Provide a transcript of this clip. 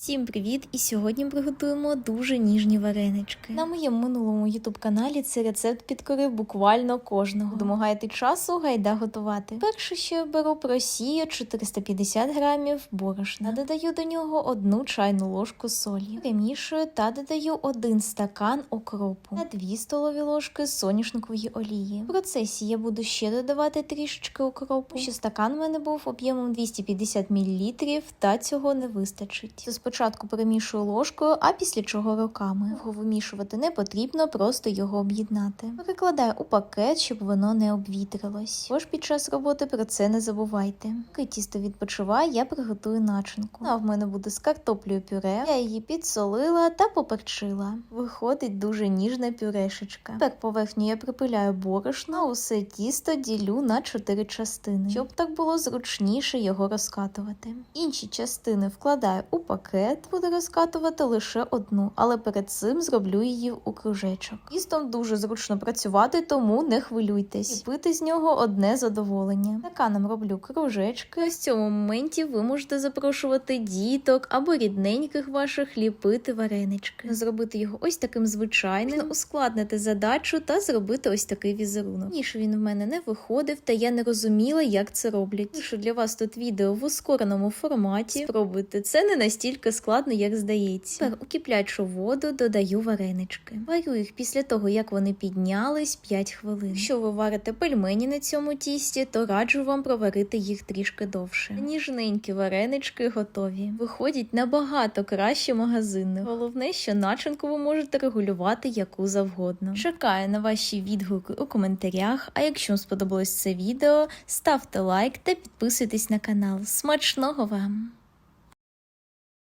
Всім привіт! І сьогодні приготуємо дуже ніжні варенички. На моєму минулому ютуб каналі цей рецепт підкорив буквально кожного. Домагайте часу, гайда готувати. Перше, що я беру, просію 450 грамів борошна. Додаю до нього одну чайну ложку солі. Перемішую та додаю один стакан окропу та 2 столові ложки соняшникової олії. В процесі я буду ще додавати трішечки окропу. Що стакан в мене був об'ємом 250 мл, та цього не вистачить. Спочатку перемішую ложкою, а після чого руками. Довго вимішувати не потрібно, просто його об'єднати. Перекладаю у пакет, щоб воно не обвітрилось. Тож під час роботи про це не забувайте. Поки тісто відпочиває, я приготую начинку. А в мене буде з картоплею пюре. Я її підсолила та поперчила. Виходить дуже ніжна пюрешечка. Тепер поверхню я припиляю борошно, усе тісто ділю на чотири частини, щоб так було зручніше його розкатувати. Інші частини вкладаю у пакет, буду розкатувати лише одну, але перед цим зроблю її у кружечок. Тістом дуже зручно працювати, тому не хвилюйтесь. І пити з нього одне задоволення. Таканом роблю кружечки. В цьому моменті ви можете запрошувати діток або рідненьких ваших ліпити варенички. Зробити його ось таким звичайним, ускладнити задачу та зробити ось такий візерунок. Ніж він в мене не виходив, та я не розуміла, як це роблять. Пишу для вас тут відео в ускореному форматі. Спробуйте, це не настільки складно, як здається. Тепер у киплячу воду додаю варенички. Варю їх після того, як вони піднялись 5 хвилин. Якщо ви варите пельмені на цьому тісті, то раджу вам проварити їх трішки довше. Ніжненькі варенички готові. Виходять набагато краще магазинних. Головне, що начинку ви можете регулювати яку завгодно. Чекаю на ваші відгуки у коментарях. А якщо вам сподобалось це відео, ставте лайк та підписуйтесь на канал. Смачного вам!